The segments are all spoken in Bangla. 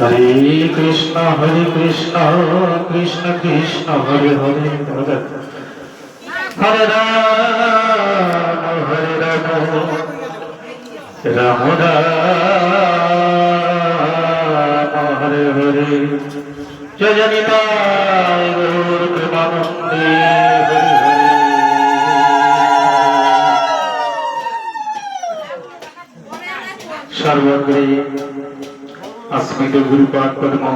হরে কৃষ্ণ হরে কৃষ্ণ কৃষ্ণ কৃষ্ণ, হরে হরে হরে হরে রাম হরে রাম। রাম রাম, হরে হরে। জয় জনিতায় গৌর প্রেমানন্দে সর্বগ্রে अस्मित गुरुपाद पद्म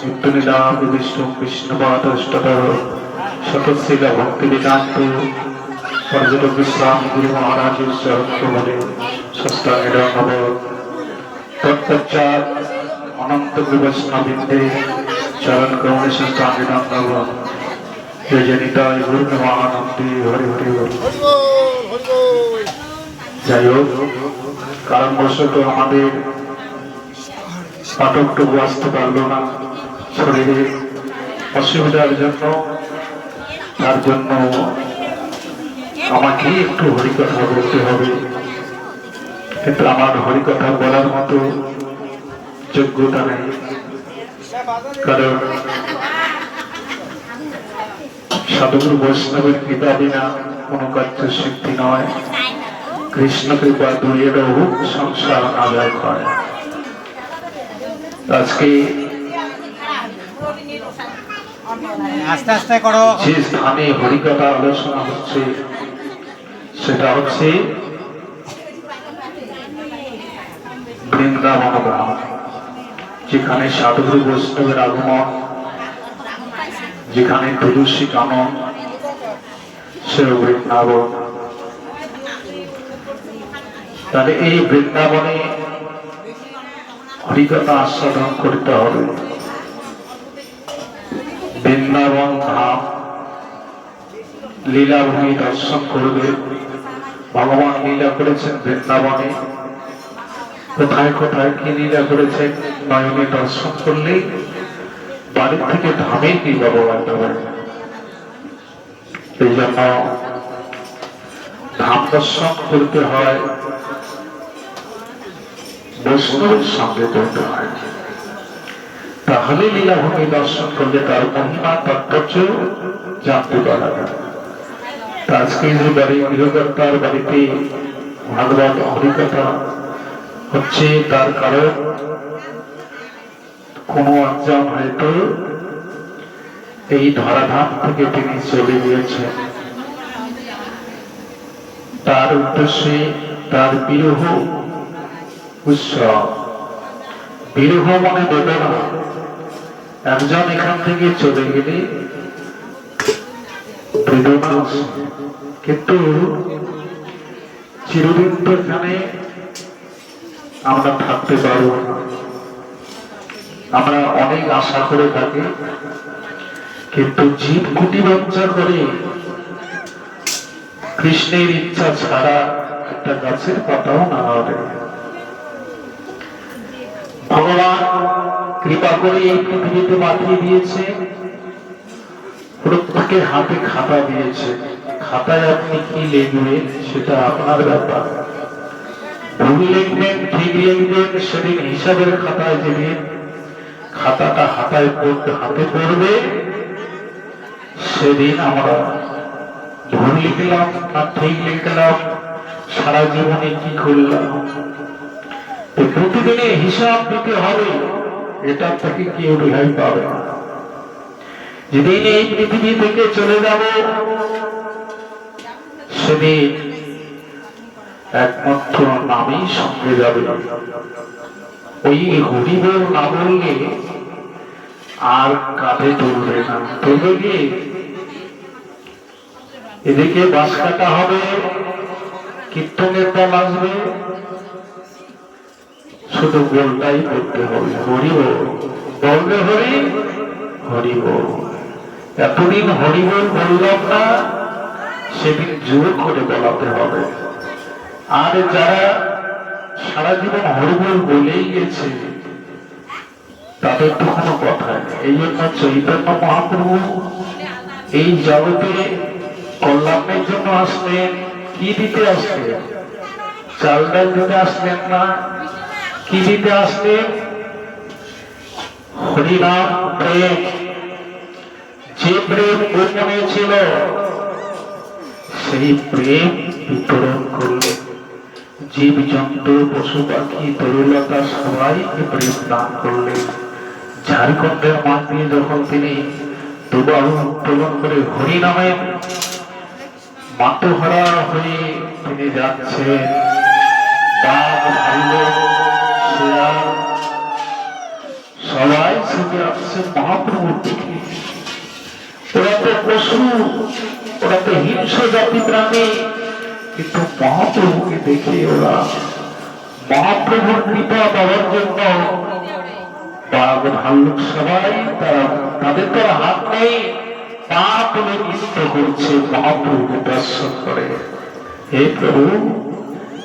नित्यनिदान विष्णु विष्णुपाद अष्टतर शतशील भक्ति वेदांत पर्यटक विश्राम गुरु महाराज सहस्रभरे षष्ठांग तत्पश्चात अनंत वैष्णविंदे चरण कमल षष्ठांग नव जय जनिताय गुरु महानंदे हरि हरि हरि যাই হোক কারণবশত আমাদের পাঠকটুকু আসতে পারল না শরীরে। অসুবিধার জন্য, তার জন্য আমাকে একটু হরিকথা বলতে হবে। কিন্তু আমার হরিকথা বলার মতো যোগ্যতা নেই। কারণ সাধুগুরু বৈষ্ণবের কৃপা বিনা কোনো কার্য সিদ্ধি নয়। কৃষ্ণ কৃপা বহু সংসার আদায় হয় আজকে আস্তে আস্তে করো। যে স্থানে হরিকথা আলোচনা হচ্ছে সেটা হচ্ছে বৃন্দাবন গ্রাম যেখানে সাধুগুরু বৈষ্ণবের আগমন যেখানে তুলসী কানন সে বৃন্দাবন। তাহলে এই বৃন্দাবনে হরিকথা আস্বাদন করতে হবে। বৃন্দাবন ধাম লীলাভূমি দর্শন করবে। ভগবান লীলা করেছেন বৃন্দাবনে। কোথায় কোথায় কি লীলা করেছেন নয়নে দর্শন করলেই বাড়ি থেকে ধামে কি ভগবান দেবেন এই জন্য ধাম দর্শন করতে হয়। বৈষ্ণবের সঙ্গে করতে হয়। তাহলে লীলাভূমি দর্শন করলে তার মহিমা, তাৎপর্য জানতে পারা যায়। আজকে যে বাড়ি বাড়িতে ভাগবত হচ্ছে, তার কারণ কোনো একজন হয়তো এই ধরাধাম থেকে তিনি চলে গিয়েছেন। তার উদ্দেশ্যে তার বিরহ বিরহ মানে বেদনা। একজন এখান থেকে চলে গেলে কিন্তু চিরদিন তো এখানে আমরা থাকতে পারব আমরা অনেক আশা করে থাকি, কিন্তু জীব কুটি বাঞ্চা করে কৃষ্ণের ইচ্ছা ছাড়া একটা গাছের পাতাও না হবে। ভগবান কৃপা করে এই পৃথিবীতে পাঠিয়ে দিয়েছে। প্রত্যেকের হাতে খাতা দিয়েছে। খাতায় আপনি কি লিখবেন সেটা আপনার ব্যাপার। ভুল লিখবেন, ঠিক লিখবেন, সেদিন হিসাবের খাতায় দেবেন। খাতাটা হাতায় পড়তে হাতে পড়বে। সেদিন আমরা ভুল লিখলাম না ঠিক লিখলাম। সারা জীবনে কি করলাম? তো প্রতিদিনে হিসাব দিতে হবে। এটা থেকে কেউ রেহাই পাবে না। যেদিন এই পৃথিবী থেকে চলে যাব, সেদিন একমাত্র নামই সঙ্গে যাবে। ওই হরিবল না বললে আর কাঁধে তুলবে না। তুলবে কি? এদিকে বাস কাটা হবে, কীর্তনের দল আসবে। শুধু গোলটাই করতে হবে হরিব বলবে হরি, হরিব। এতদিন হরিবল বললাম না, সেদিন জোর করে বলাতে হবে। আর যারা সারা জীবন হরিবল বলেই গেছে, তাদের তো কোনো কথা এই জন্য চৈতন্য মহাপ্রভু এই জগতে কল্যাণের জন্য আসলেন, কি দিতে আসলেন? চাল ডাল দিতে আসলেন না? দিতে আসলেন হরিনাম প্রেম যে প্রেম গোপনে ছিল? সেই প্রেম বিতরণ করলেন জীব জন্তু পশু পাখি, তরুলতা সবাইকে প্রেম দান করলেন ঝাড়খণ্ডের মাঠ যখন তিনি দুবাহু উত্তোলন করে হরি নামের মাতোহারা হয়ে তিনি যাচ্ছেন। বাঘ ভাল্লুক ছুটে আসছে ওরা তো পশু, ওরা তো হিংস্র জাতি প্রাণী। কিন্তু মহাপ্রভুকে দেখে ওরা মহাপ্রভুর কৃপা পাওয়ার জন্য সবাই তারা, তাদের তো হাত নেই। পা তুলে করছে মহাপ্রভুকে দর্শন করে। হে প্রভু,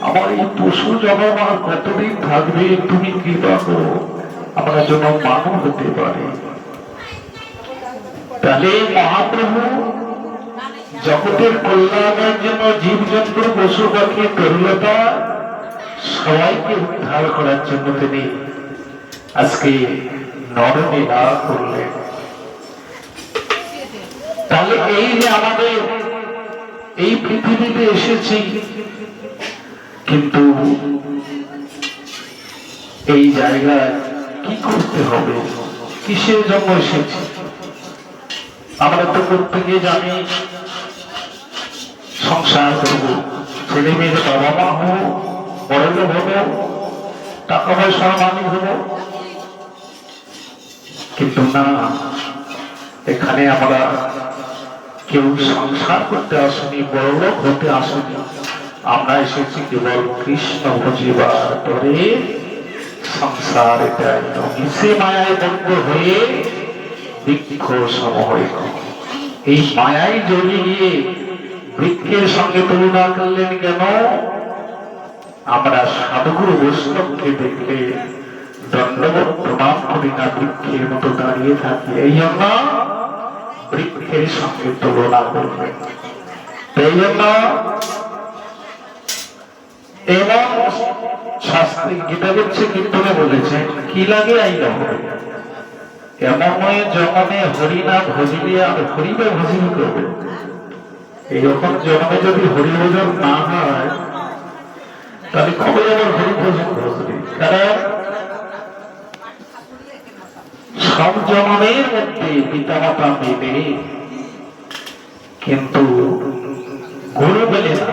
আমার এই পশু জগৎ আর কতদিন থাকবে তুমি কৃপা করো। আমরা যেন মানব হতে পারি। তাহলে মহাপ্রভু জগতের কল্যাণের জন্য জীব জীবজন্তু পশু পাখি তরুলতা সবাইকে উদ্ধার করার জন্য তিনি আজকে নরলীলা করলেন। তাহলে এই যে আমাদের এই পৃথিবীতে এসেছি, কিন্তু এই জায়গায় কি করতে হবে? কিসের জন্য এসেছি? আমরা তো প্রত্যেকে জানি, সংসার করব। ছেলে মেয়ের বাবা মা হব, বড় হব, টাকা পয়সার মালিক হব। কিন্তু না, এখানে আমরা কেউ সংসার করতে আসেনি, বড় লোক হতে আসেনি। আমরা এসেছি কেবল কৃষ্ণ ভজিবার তরে সংসার মায়ায় বন্ধ হয়ে বৃক্ষ সময় এই মায়ায় জড়িয়ে গিয়ে বৃক্ষের সঙ্গে তুলনা করলেন কেন? আমরা সাধুগুরু বৈষ্ণবকে দেখলে দণ্ডবত প্রণাম করি না বৃক্ষের মতো দাঁড়িয়ে থাকি। এই জন্য বৃক্ষের সঙ্গে তুলনা করবেন। এই জন্য এবং শাস্ত্রী গীতা বলছে কীর্তনে বলেছে, কি লাগে আইন এমন জগনে হরিনা ভজিলে আর হরিবে ভজিল করবে? এইরকম জন্মে যদি হরিভোজন না হয়, তাহলে কবে আবার হরিভোজন করবে কারণ সব জন্মের মধ্যে পিতামাতা মেলে কিন্তু গুরু পেলে না।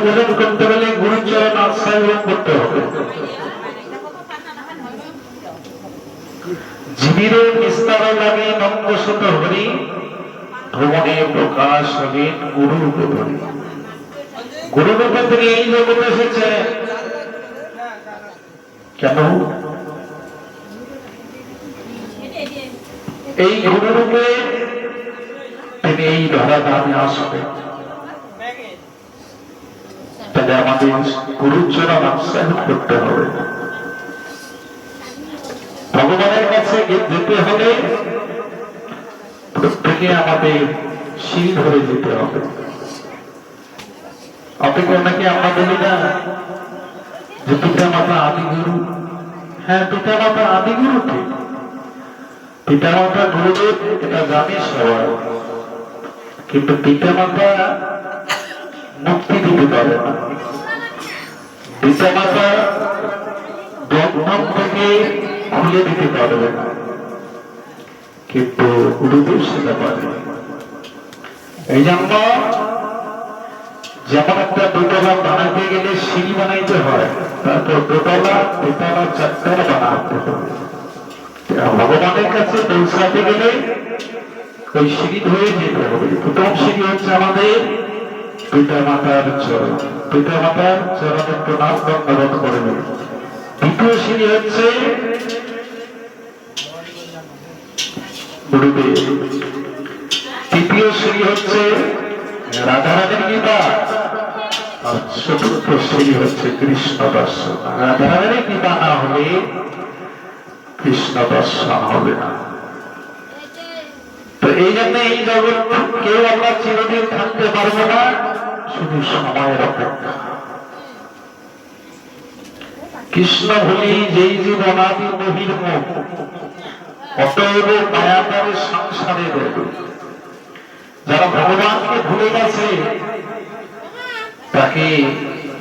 হরিভোজন করতে গেলে গুরুচরণ আশ্রয় করতে হবে। জীবির বিস্তার লাগে নন্দসত হরি ভ্রমণে প্রকাশ হলেন গুরু ধরি গুরু তিনি এই জগতে এসেছে। কেন? এই গুরু রূপে তিনি এই ধরা ধামে আসবেন। তাহলে আমাদের গুরুচরণ আশ্রয় করতে হবে। ভগবানের কাছে যেতে হলে প্রত্যেকে আমাদের শিল ধরে যেতে হবে। অপেক্ষা নাকি আমরা বলি না যে পিতা মাতা আদি গুরু হ্যাঁ পিতা মাতা আদি গুরু ঠিক পিতা মাতা গুরুদেব, এটা জানে সবাই। কিন্তু পিতা মাতা মুক্তি দিতে পারে না মাতা বন্ধন থেকে খুলে দিতে পারবে না কিন্তু গুরুদেব সেটা পারে এই জন্য যেমন একটা দোতলা বানাইতে গেলে সিঁড়ি বানাইতে হয় তারপর দোতলা দোতলা চারতলা বানাতে হবে ভগবানের কাছে পৌঁছাতে গেলে ওই সিঁড়ি ধরে যেতে হবে প্রথম সিঁড়ি হচ্ছে আমাদের পিতা মাতার চরণ। পিতা মাতার চরণের প্রণাম দণ্ডবোধ নেবে দ্বিতীয় সিঁড়ি হচ্ছে তৃতীয় সিঁড়ি হচ্ছে রাধারানীর গীতা আর চতুর্থ সিঁড়ি হচ্ছে কৃষ্ণ দর্শন রাধারানীর গীতা না হলে কৃষ্ণ দর্শন হবে না। তো এই জন্য এই জগৎ কেউ আমরা চিরদিন থাকতে পারব না। শুধু সময়ের অপেক্ষা কৃষ্ণ ভুলি যেই জীবনাদি বহির্মুখ অতএব মায়াকারের সংসারে যারা ভগবানকে ভুলে গেছে, তাকে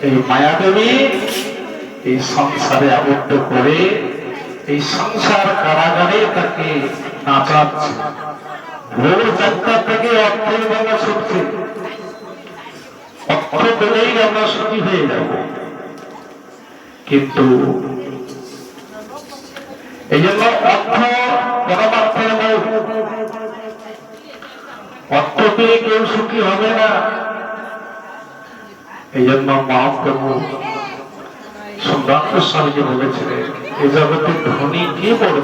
এই মায়াদেবী, এই সংসারে আবদ্ধ করে এই সংসার কারাগারে তাকে নাচাচ্ছে ভোর চারটা থেকে অর্থের বেলা ছুটছে অর্থ পেলেই আমরা সুখী হয়ে যাব। কিন্তু এই জন্য অর্থ পরমার্থের মূল অর্থ পেয়ে কেউ সুখী হবে না। এই জন্য মহাপ্রভু সম্রাট স্বামীজি বলেছিলেন, এ জগতে ধনী কে বড়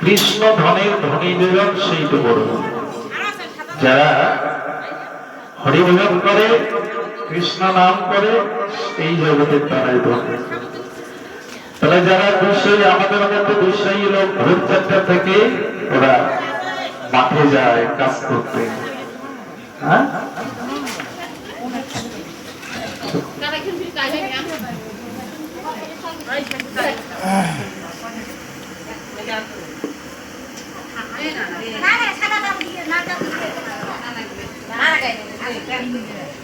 কৃষ্ণ ধনের ধনী যেজন সেই তো বড় যারা হরিভজন করে, কৃষ্ণ নাম করে, এই জগতের তারাই ধনী তাহলে যারা বিষয় আমাদের মধ্যে বিষয়ী লোক ভোর থেকে ওরা মাঠে যায়, কাজ করতে। হ্যাঁ? না না না ありがとうございます。